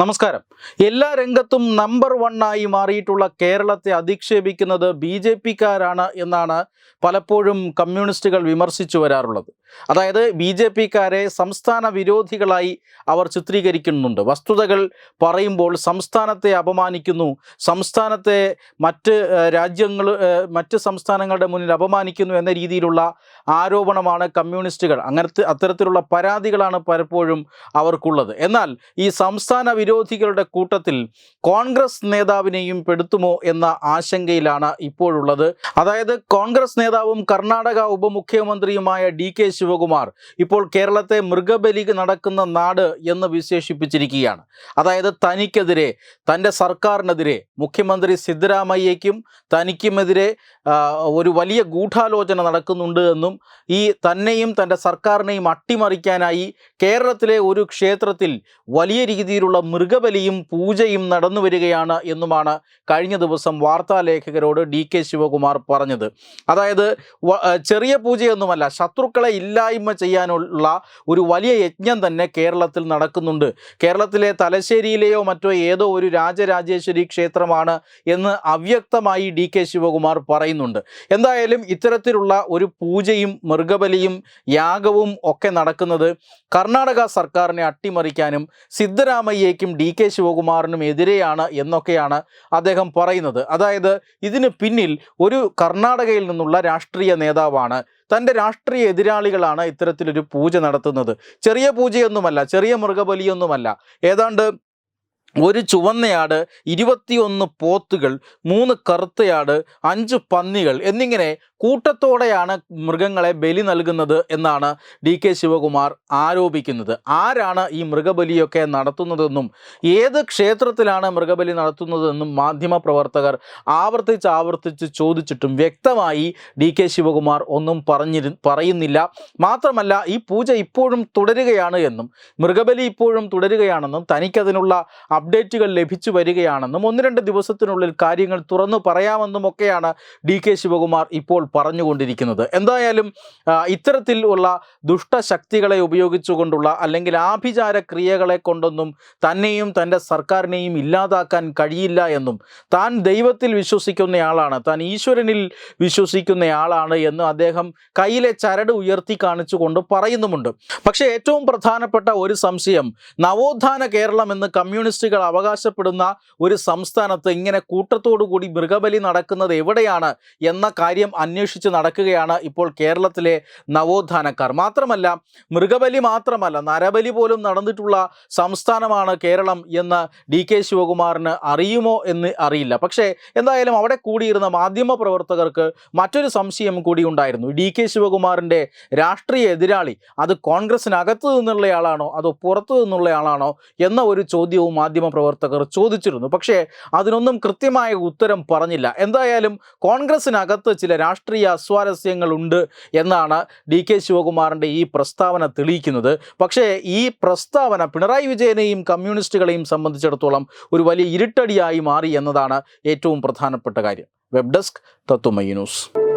നമസ്കാരം. എല്ലാ രംഗത്തും നമ്പർ ആയി മാറിയിട്ടുള്ള കേരളത്തെ അധിക്ഷേപിക്കുന്നത് ബി ജെ പിക്കാരാണ് എന്നാണ് പലപ്പോഴും കമ്മ്യൂണിസ്റ്റുകൾ വിമർശിച്ചു വരാറുള്ളത്. അതായത് ബി ജെ പിക്കാരെ സംസ്ഥാന വിരോധികളായി അവർ ചിത്രീകരിക്കുന്നുണ്ട്. വസ്തുതകൾ പറയുമ്പോൾ സംസ്ഥാനത്തെ അപമാനിക്കുന്നു സംസ്ഥാനത്തെ മറ്റ് രാജ്യങ്ങൾ മറ്റ് സംസ്ഥാനങ്ങളുടെ മുന്നിൽ അപമാനിക്കുന്നു എന്ന രീതിയിലുള്ള ആരോപണമാണ് കമ്മ്യൂണിസ്റ്റുകൾ. അങ്ങനത്തെ അത്തരത്തിലുള്ള പരാതികളാണ് പലപ്പോഴും അവർക്കുള്ളത്. എന്നാൽ ഈ സംസ്ഥാന വിരോധികളുടെ കൂട്ടത്തിൽ കോൺഗ്രസ് നേതാവിനെയും പെടുത്തുമോ എന്ന ആശങ്കയിലാണ് ഇപ്പോഴുള്ളത്. അതായത് കോൺഗ്രസ് നേതാവും കർണാടക ഉപമുഖ്യമന്ത്രിയുമായ ഡി കെ ശിവകുമാർ ഇപ്പോൾ കേരളത്തെ മൃഗബലി നടക്കുന്ന നാട് എന്ന് വിശേഷിപ്പിച്ചിരിക്കുകയാണ്. അതായത് തനിക്കെതിരെ തന്റെ സർക്കാരിനെതിരെ മുഖ്യമന്ത്രി സിദ്ധരാമയ്യയ്ക്കും തനിക്കുമെതിരെ ഒരു വലിയ ഗൂഢാലോചന നടക്കുന്നുണ്ട് എന്നും ഈ തന്നെയും തന്റെ സർക്കാരിനെയും അട്ടിമറിക്കാനായി കേരളത്തിലെ ഒരു ക്ഷേത്രത്തിൽ വലിയ രീതിയിലുള്ള മൃഗബലിയും പൂജയും നടന്നു വരികയാണ് എന്നുമാണ് കഴിഞ്ഞ ദിവസം വാർത്താലേഖകരോട് ഡി കെ ശിവകുമാർ പറഞ്ഞത്. അതായത് ചെറിയ പൂജയൊന്നുമല്ല ശത്രുക്കളെ ഇല്ലായ്മ ചെയ്യാനുള്ള ഒരു വലിയ യജ്ഞം തന്നെ കേരളത്തിൽ നടക്കുന്നുണ്ട്. കേരളത്തിലെ തലശ്ശേരിയിലെയോ മറ്റോ ഏതോ ഒരു രാജരാജേശ്വരി ക്ഷേത്രമാണ് എന്ന് അവ്യക്തമായി ഡി കെ ശിവകുമാർ പറയുന്നുണ്ട്. എന്തായാലും ഇത്തരത്തിലുള്ള ഒരു പൂജയും മൃഗബലിയും യാഗവും ഒക്കെ നടക്കുന്നത് കർണാടക സർക്കാരിനെ അട്ടിമറിക്കാനും സിദ്ധരാമയ്യയ്ക്കും ഡി കെ ശിവകുമാറിനും എതിരെയാണ് എന്നൊക്കെയാണ് അദ്ദേഹം പറയുന്നത്. അതായത് ഇതിന് പിന്നിൽ ഒരു കർണാടകയിൽ നിന്നുള്ള രാഷ്ട്രീയ നേതാവാണ്. തന്റെ രാഷ്ട്രീയ എതിരാളികളാണ് ഇത്തരത്തിലൊരു പൂജ നടത്തുന്നത്. ചെറിയ പൂജയൊന്നുമല്ല ചെറിയ മൃഗബലിയൊന്നുമല്ല. ഏതാണ്ട് ഒരു ചുവന്നയാട് ഇരുപത്തിയൊന്ന് പോത്തുകൾ മൂന്ന് കറുത്തയാട് അഞ്ച് പന്നികൾ എന്നിങ്ങനെ കൂട്ടത്തോടെയാണ് മൃഗങ്ങളെ ബലി നൽകുന്നത് എന്നാണ് ഡി കെ ശിവകുമാർ ആരോപിക്കുന്നത്. ആരാണ് ഈ മൃഗബലിയൊക്കെ നടത്തുന്നതെന്നും ഏത് ക്ഷേത്രത്തിലാണ് മൃഗബലി നടത്തുന്നതെന്നും മാധ്യമപ്രവർത്തകർ ആവർത്തിച്ച് ആവർത്തിച്ച് ചോദിച്ചിട്ടും വ്യക്തമായി ഡി കെ ശിവകുമാർ ഒന്നും പറഞ്ഞിരു പറയുന്നില്ല. മാത്രമല്ല ഈ പൂജ ഇപ്പോഴും തുടരുകയാണ് എന്നും മൃഗബലി ഇപ്പോഴും തുടരുകയാണെന്നും തനിക്കതിനുള്ള അപ്ഡേറ്റുകൾ ലഭിച്ചു വരികയാണെന്നും ഒന്ന് രണ്ട് ദിവസത്തിനുള്ളിൽ കാര്യങ്ങൾ തുറന്നു പറയാമെന്നും ഒക്കെയാണ് ഡി കെ ശിവകുമാർ ഇപ്പോൾ പറഞ്ഞുകൊണ്ടിരിക്കുന്നത്. എന്തായാലും ഇത്തരത്തിൽ ഉള്ള ദുഷ്ടശക്തികളെ ഉപയോഗിച്ചുകൊണ്ടുള്ള അല്ലെങ്കിൽ ആഭിചാര ക്രിയകളെ കൊണ്ടൊന്നും തന്നെയും തന്റെ സർക്കാരിനെയും ഇല്ലാതാക്കാൻ കഴിയില്ല എന്നും താൻ ദൈവത്തിൽ വിശ്വസിക്കുന്നയാളാണ് താൻ ഈശ്വരനിൽ വിശ്വസിക്കുന്നയാളാണ് എന്ന് അദ്ദേഹം കയ്യിലെ ചരട് ഉയർത്തി കാണിച്ചുകൊണ്ട് പറയുന്നുമുണ്ട്. പക്ഷേ ഏറ്റവും പ്രധാനപ്പെട്ട ഒരു സംശയം നവോത്ഥാന കേരളം എന്ന് കമ്മ്യൂണിസ്റ്റുകൾ അവകാശപ്പെടുന്ന ഒരു സംസ്ഥാനത്ത് ഇങ്ങനെ കൂട്ടത്തോടു കൂടി മൃഗബലി നടക്കുന്നത് എവിടെയാണ് എന്ന കാര്യം അന്വേഷിച്ച് നടക്കുകയാണ് ഇപ്പോൾ കേരളത്തിലെ നവോത്ഥാനക്കാർ. മാത്രമല്ല മൃഗബലി മാത്രമല്ല നരബലി പോലും നടന്നിട്ടുള്ള സംസ്ഥാനമാണ് കേരളം എന്ന് ഡി കെ ശിവകുമാറിന് അറിയുമോ എന്ന് അറിയില്ല. പക്ഷേ എന്തായാലും അവിടെ കൂടിയിരുന്ന മാധ്യമ പ്രവർത്തകർക്ക് മറ്റൊരു സംശയം കൂടി ഉണ്ടായിരുന്നു. ഡി കെ ശിവകുമാറിന്റെ രാഷ്ട്രീയ എതിരാളി അത് കോൺഗ്രസിനകത്ത് നിന്നുള്ളയാളാണോ അതോ പുറത്തു നിന്നുള്ളയാളാണോ എന്ന ഒരു ചോദ്യവും മാധ്യമ പ്രവർത്തകർ ചോദിച്ചിരുന്നു. പക്ഷേ അതിനൊന്നും കൃത്യമായ ഉത്തരം പറഞ്ഞില്ല. എന്തായാലും കോൺഗ്രസിനകത്ത് ചില രാഷ്ട്രീയ അസ്വാരസ്യങ്ങളുണ്ട് എന്നാണ് ഡി കെ ശിവകുമാറിന്റെ ഈ പ്രസ്താവന തെളിയിക്കുന്നത്. പക്ഷേ ഈ പ്രസ്താവന പിണറായി വിജയനെയും കമ്മ്യൂണിസ്റ്റുകളെയും സംബന്ധിച്ചിടത്തോളം ഒരു വലിയ ഇരുട്ടടിയായി മാറി എന്നതാണ് ഏറ്റവും പ്രധാനപ്പെട്ട കാര്യം. Web desk Tatwamayi news.